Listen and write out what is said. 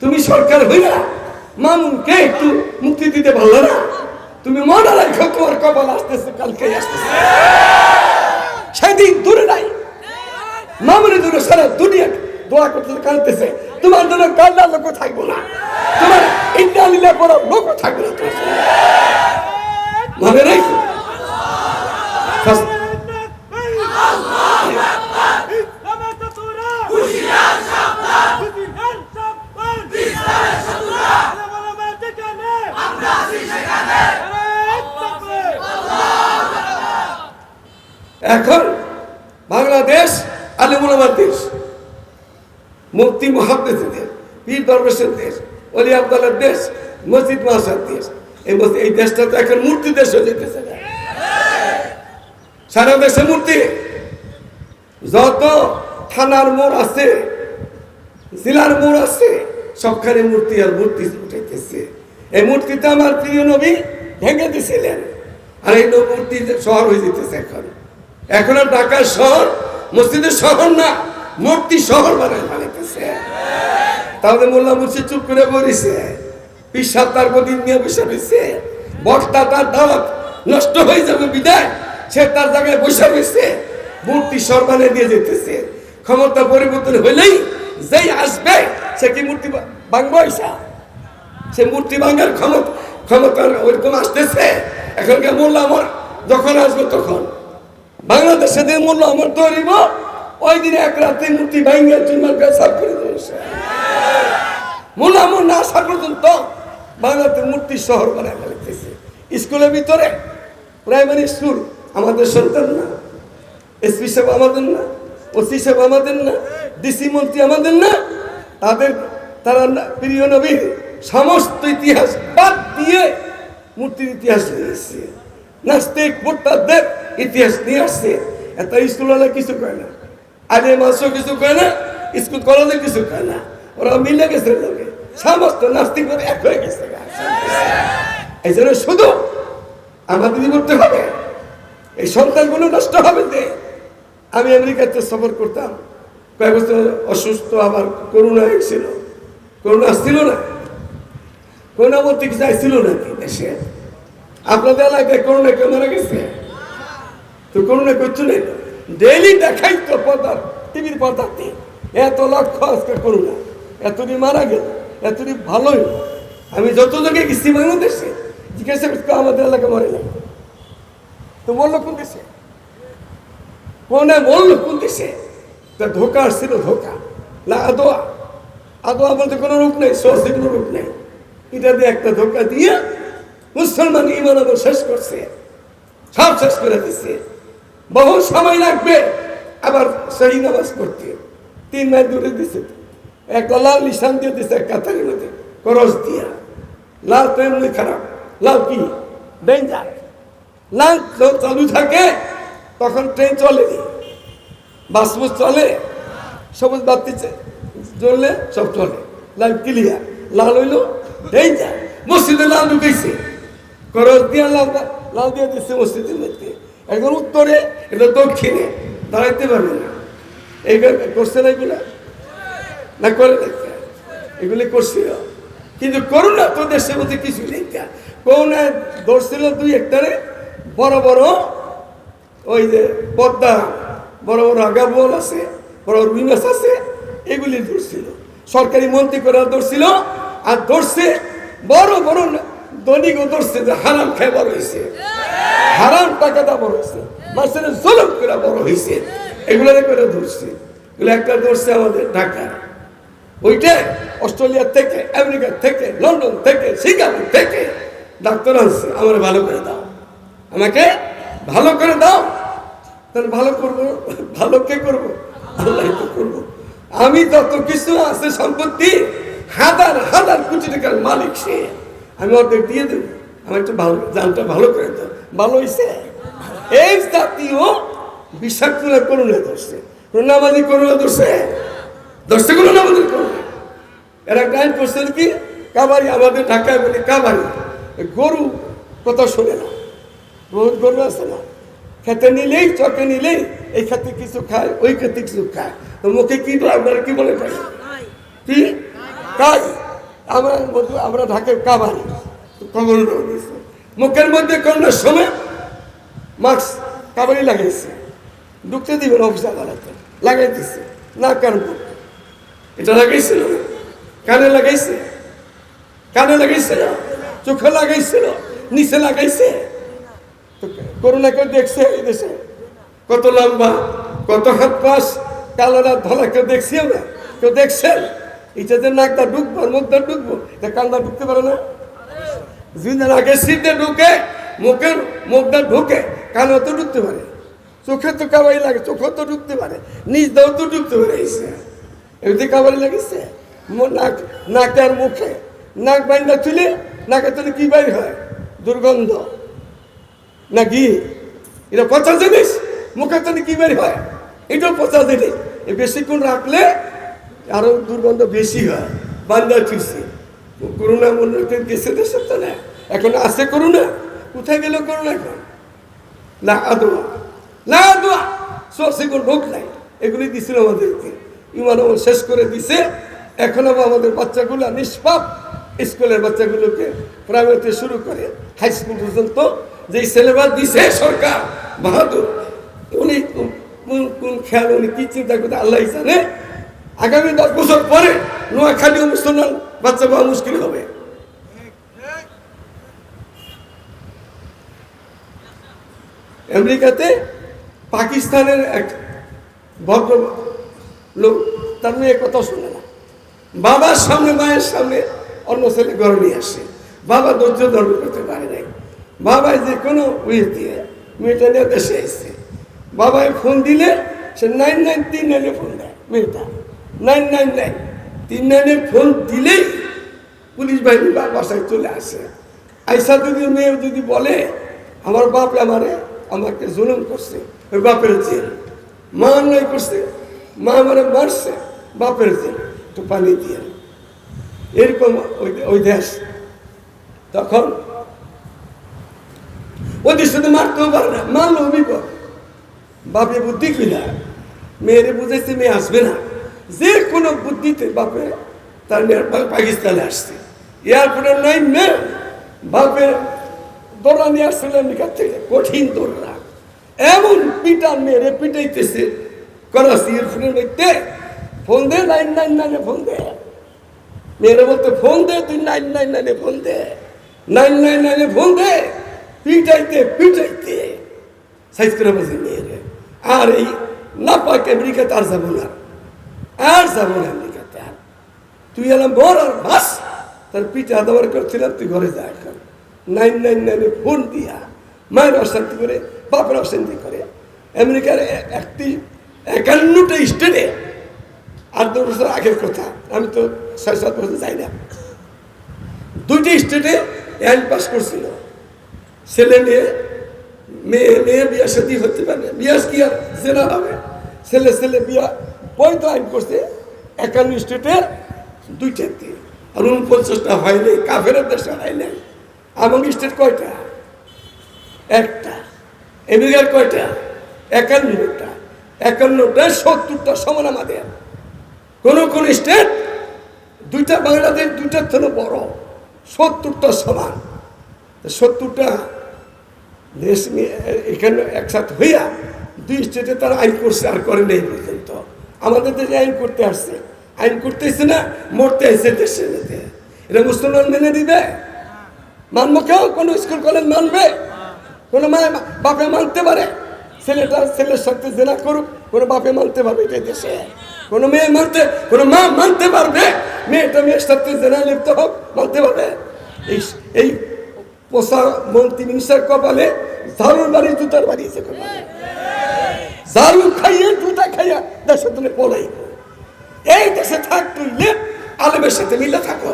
তুমি সরকার হইলা মামুনকে একটু মুক্তি দিতে পারল না? তুমি রাখো তোমার কপাল আসতেছে কালকে আসতেছে। সেদিন দূরে নাই। মামুনের দূরে সারা দুনিয়া দোয়া করতে কাঁদতেছে। তোমার জন্য কান্নার লোক থাকব না। তোমার ইন্ডিয়া লীলা করার লোক থাকবে না তোমার জন্য। মনে রাখো ফার্স্ট- এখন বাংলাদেশ আলিমুলামার দেশ মুক্তি মহাদ্দেশের দেশ, পীর দরবেশের দেশ অলি আবদালের দেশ, মসজিদ মাসার দেশ। এই দেশটা তো এখন মূর্তি দেশ হয়ে যেতেছে সারা দেশে মূর্তি। যত থানার মোড় আছে, জেলার মোড় আছে, সবখানে মূর্তি আর মূর্তি উঠাইতেছে। এই মূর্তিটা আমার প্রিয় নবী ভেঙে দিছিলেন। আর এই মূর্তি শহর হয়ে যেতেছে এখন। এখন আর ঢাকার শহর, মসজিদের শহর না, মূর্তি শহর বানায় বানাইতেছে তাহলে মোল্লা মুর্শিদ চুপ করে বলিছে পিসাব তার গদিন নিয়ে বসে রয়েছে। বক্তা তার দাওয়াত নষ্ট হয়ে যাবে বিদায়, সে তার জায়গায় বসে রয়েছে। মূর্তি সরবানে দিয়ে যেতেছে। ক্ষমতা পরিবর্তন হইলেই যেই আসবে, সে কি মূর্তি ভাঙবো সে মূর্তি ভাঙার ক্ষমতা ক্ষমতা ওইরকম আসতেছে। এখনকার মোল্লা আমার যখন আসবে তখন। বাংলাদেশে যে মূল্য আমার তৈরি ওই দিনে এক রাতে মূর্তি ভাঙিয়ে চুরমার গাছ সাফ করে দিয়েছে মূল্য আমার না আসা পর্যন্ত বাংলাতে মূর্তি শহর বানায় ফেলতেছে স্কুলের ভিতরে, প্রাইমারি স্কুল আমাদের সন্তান না, এসপি সাহেব আমাদের না, ওসি সাহেব আমাদের না, ডিসি মন্ত্রী আমাদের না, তাদের, তারা প্রিয় নবীর সমস্ত ইতিহাস বাদ দিয়ে মূর্তির ইতিহাস এসছে নাস্তিক, ভোটারদের ইতিহাস নিয়ে আসছে। এত স্কুল হলে কিছু কয় না। আগে মাসও কিছু কয় না স্কুল কলেজে কিছু কয় না। ওরা মিলে গেছে লোকে। সমস্ত নাস্তিক এক হয়ে গেছে। এই জন্য শুধু আমাদেরই করতে হবে। এই সন্তানগুলো নষ্ট হবে যে। আমি আমেরিকাতে সফর করতাম। কয়েক বছর অসুস্থ আবার করোনা এসেছিল করোনা আসছিল না। করোনা বলতে কিছু আসছিল নাকি দেশে? আপনাদের এলাকায় করোনা কেউ মারা গেছে? তো করোনা করছ না ডেইলি দেখাই তো পদার টিভির পদার্থে। এত লক্ষ আজকে করোনা এতদিন মারা গেল, এতদিন ভালোই আমি যত জায়গায় গেছি বাংলাদেশে, জিজ্ঞাসা করছি আমাদের এলাকা মরে না তো বলল কোন দেশে? কোনে বলল কোন দেশে? তা ধোকা আসছিল ধোকা। না, আদোয়া। আদোয়া বলতে কোনো রূপ নেই, সহজে কোনো রূপ নেই। এটা দিয়ে একটা ধোকা দিয়ে মুসলমান ইমান শেষ করছে। সব শেষ করে দিচ্ছে বহু সময় লাগবে আবার সেই নামাজ পড়তে। তিন মাইল দূরে দিছে। একটা লাল নিশান দিয়ে দিছে এক কাতারের মধ্যে। করস দিয়া। লাল তো এমনি খারাপ। লাল কি? ডেঞ্জার লাল চালু থাকে, তখন ট্রেন চলেনি বাস বুস চলে, সবুজ বাতি জ্বললে সব চলে। লাল ক্লিয়ার লাল হইল ডেঞ্জার মসজিদে লাল ঢুকেছে করস দিয়া লাল লাল দিয়ে দিচ্ছে মসজিদের একদম উত্তরে, এটা দক্ষিণে, দাঁড়াইতে পারবে না। এইগুলো করছে না এগুলা? না করে দেখতে এগুলি করছিল কিন্তু করোনা তো দেশের মধ্যে কিছু নেই করোনা ধরছিল দুই একটারে, বড় বড় ওই যে পদ্মা, বড় বড় আগাবল আছে, বড় রুই মাছ আছে, এগুলি ধরছিল। সরকারি মন্ত্রী করা ধরছিল, আর ধরছে বড় বড় দনিকও ধরছে যে হারাম খেয়ে বড় হয়েছে হারাম টাকাটা বড় হয়েছে মাছের জলম করে বড় হয়েছে এগুলো করে ধরছে। এগুলো একটা ধরছে আমাদের ঢাকা। ওইটা অস্ট্রেলিয়া থেকে, আমেরিকা থেকে, লন্ডন থেকে, সিঙ্গাপুর থেকে। ডাক্তার আসছে আমার ভালো করে দাও। আমাকে ভালো করে দাও। তাহলে ভালো করব, ভালো কে করব? আল্লাহ তো করব। আমি যত কিছু আছে সম্পত্তি, হাজার হাজার কোটি টাকার মালিক সে। আমি অর্ধেক দিয়ে দেবো। আমার একটু ভালো জানটা ভালো করে দাও। ভালো হয়েছে এই জাতীয় বিষাক্ত করুণা ধরছে। করুণাবাদী করুণা ধরছে? ধরছে করুণাবাদী করুণা। এরা গান করছে কি কাবারি আমাদের ঢাকায় বলে কাবারি গরু কথা শোনে না। বহুত গরু আছে না? খেতে নিলেই চকে নিলেই এই খেতে কিছু খায় ওই খেতে কিছু খায়। তো মুখে কি আপনারা কি বলে কি? কাজ আমরা আমরা ঢাকায় কাবারি কবর মুখের মধ্যে করোনার সময় মাস্ক কাবারি লাগাইছে ঢুকতে দিবেন অফিস আদালতে। লাগাই দিচ্ছে না কারণ এটা লাগাইছিল কানে লাগাইছে? কানে লাগাইছিল চোখে লাগাইছিল নিচে লাগাইছে? তো করোনা কেউ দেখছে এই দেশে। কত লম্বা, কত হাত পাশ কালোরা ধলা কেউ দেখছি আমরা। কেউ দেখছেন? এটা যে নাকটা ঢুকবো মুখটা ঢুকবো তা কানটা ঢুকতে পারে না। যদি নাকে সিটে ঢুকে, মুখের মুখটা ঢুকে কানও তো ঢুকতে পারে। চোখে তো কাবাই লাগে, চোখে তো ঢুকতে পারে, নিজ দাও তো ঢুকতে পারে এমনি কাবারি লাগিছে? নাক, নাকে আর মুখে। নাক বাইন্দা তুলে, নাকে তুলে কি বাইর হয়? দুর্গন্ধ। না নাকি এটা পচা জিনিস? মুখে তো কি বের হয়? এটাও পচা জিনিস। বেশিক্ষণ রাখলে আরও দুর্গন্ধ বেশি হয়, বান্দা চুষি। করোনা মনে গেছে দেশের তো না, এখন আছে করোনা কোথায় গেল করোনা এখন? না, আদোয়া। না, আদোয়া। সরষে কোন নাই এগুলি দিছিল আমাদেরকে। ইমান শেষ করে দিছে। এখন আবার আমাদের বাচ্চাগুলো নিষ্পাপ, স্কুলের বাচ্চাগুলোকে প্রাইভেটে শুরু করে হাই স্কুল পর্যন্ত। যে সিলেবাস দিছে সরকার, বাহাদুর। উনি কোন- কোন খেয়াল, উনি কি চিন্তা করতে আল্লাহ জানে। আগামী দশ বছর পরে নোয়াখালী মুসলমান বাচ্চা পাওয়া মুশকিল হবে। আমেরিকাতে পাকিস্তানের এক ভদ্র লোক তার মেয়ে কথা শুনে না। বাবার সামনে, মায়ের সামনে অন্য ছেলে ঘরে নিয়ে আসে। বাবা ধৈর্য ধর্ম করতে পারে নাই। বাবাই যে কোনো উইয়ে দিয়ে মেয়েটা নিয়ে দেশে এসছে। বাবাই ফোন দিলে সে নাইন নাইন তিন ফোন দেয়, মেয়েটা। Nine nine nine. তিন নাইনে ফোন দিলেই পুলিশ বাহিনী বা বাসায় চলে আসে। আইসা যদি মেয়ে যদি বলে, আমার বাপ আমারে আমাকে জুলুম করছে, ওই বাপের জেল। মা অন্যায় করছে, মা আমারে মারছে, বাপের জেল। তো পানি দিয়ে এরকম ওই দেশ। তখন ওদের সাথে মারতেও পারে না। মারলো বিপদ বাপে বুদ্ধি কিনা মেয়েরে বুঝেছে মেয়ে আসবে না। যে কোনো বুদ্ধিতে বাপে তার পাকিস্তানে আসছে। এয়ারপোর্টে নাই মেয়ে বাপে দৌড়া নিয়ে আসছিল আমেরিকার থেকে, কঠিন দৌড়া। এমন পিটার মেয়েরে পিটাইতেছে, করাচি এয়ারপোর্টের মধ্যে। ফোন দে নাইন নাইন নাইনে ফোন দে। মেয়েরা বলতে, ফোন দে, তুই নাইন নাইন নাইনে ফোন দে। নাইন নাইন নাইনে ফোন দে। পিটাইতে পিটাইতে। সাইজ করে বলছে, মেয়েরে, আর এই না পাক আমেরিকাতে আর যাব না। আর যাব না তুই এলাম বর আর বাস, তার পিঠে আদাবার করছিলাম, তুই ঘরে যা এখন। নাইন নাইন নাইনে ফোন দিয়া, মায়ের অশান্তি করে, বাপের অশান্তি করে। আমেরিকার একটি, একান্নটা স্টেটে আর দু বছর আগের কথা, আমি তো ছয় সাত বছর যাই না। দুইটি স্টেটে আইন পাস করছিল। ছেলে মেয়ে মেয়ে মেয়ে বিয়া সাথী হতে পারে বিয়া কি আর জেনা হবে? ছেলে ছেলে বিয়া বৈধ আইন করছে একান্ন স্টেটের দুইটাতে আর উনপঞ্চাশটা হয়নি কাফের দেশে হয় নাই আমার স্টেট কয়টা? একটা। আমেরিকার কয়টা? একান্নটা। একান্নটা সত্তরটা সমান আমাদের। কোন কোন স্টেট দুইটা বাংলাদেশ, দুইটার থেকে বড়। সত্তরটা সমান। সত্তরটা দেশ এখানে একসাথে হইয়া দুই স্টেটে তারা আইন করছে আর করে নেই পর্যন্ত। আমাদের দেশে আইন করতে আসছে। আইন করতেছে না, মরতে আসছে দেশে মধ্যে। এটা মুসলমান মেনে দিবে মানবো কেউ? কোনো স্কুল কলেজ মানবে? কোনো মায় বাপে মানতে পারে। ছেলেটা ছেলের সাথে জেনা করুক, কোনো বাপে মানতে পারবে এটা দেশে। কোনো মেয়ে মানতে কোনো মা মানতে পারবে। মেয়েটা মেয়ের সাথে জেনা লিপ্ত হোক, মানতে পারবে। এই এই পোষা মন্ত্রী মিনিস্টার কপালে ঝাড়ুর বাড়ি, জুতার বাড়িয়েছে কপালে। ঝাড়ু খাইয়ে জুতা খাইয়া দেশে তুমি পড়াই এই দেশে থাক তুই আলেমের সাথে মিলে থাকো।